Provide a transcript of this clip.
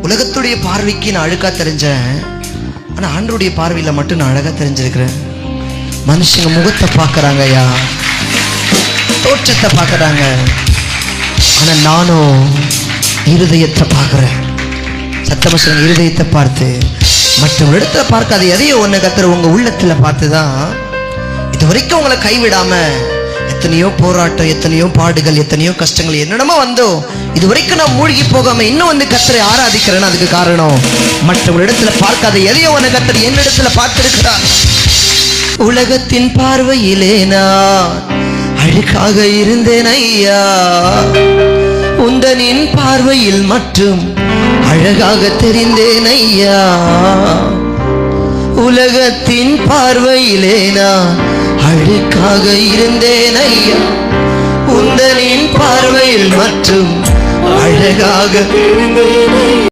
உலகத்துடைய பார்வைக்கு நான் அழுக்காக தெரிஞ்சேன். ஆனால் ஆண்டருடைய பார்வையில் மட்டும் நான் அழகாக தெரிஞ்சிருக்கிறேன். மனுஷங்க முகத்தை பார்க்குறாங்க ஐயா. தோற்றத்தை பார்க்குறாங்க. ஆனால் நானும் இருதயத்தை பார்க்குறேன். சத்தமா சொல்லுங்க இருதயத்தை பார்த்து. மற்றவங்க இடத்துல பார்க்காத எதையோ ஒன்று கத்துற உங்கள் உள்ளத்தில் பார்த்து தான் இது வரைக்கும் உங்களை கைவிடாமல் எத்தனையோ போராட்டம் எத்தனையோ பாடுகள் எத்தனையோ கஷ்டங்கள் என்னென்னமோ வந்தோ இது வரைக்கும் நான் மூழ்கி போகாம இன்னும் வந்து கத்தரை ஆராதிக்கிறேன்னு அதுக்கு காரணம். மற்றவங்க இடத்துல பார்க்காத எதையோ உன கத்தர் என்னிடத்துல பார்த்திருக்கிறார். உலகத்தின் பார்வையிலே நான் அழுக்காக இருந்தேன் ஐயா. உந்தனின் பார்வையில் மட்டும் அழகாக தெரிந்தேன் ஐயா. உலகத்தின் பார்வையிலே நான் அழுக்காக இருந்தேன் ஐயா. உந்தனின் பார்வையில் மற்றும் அழகாக இருந்தேன்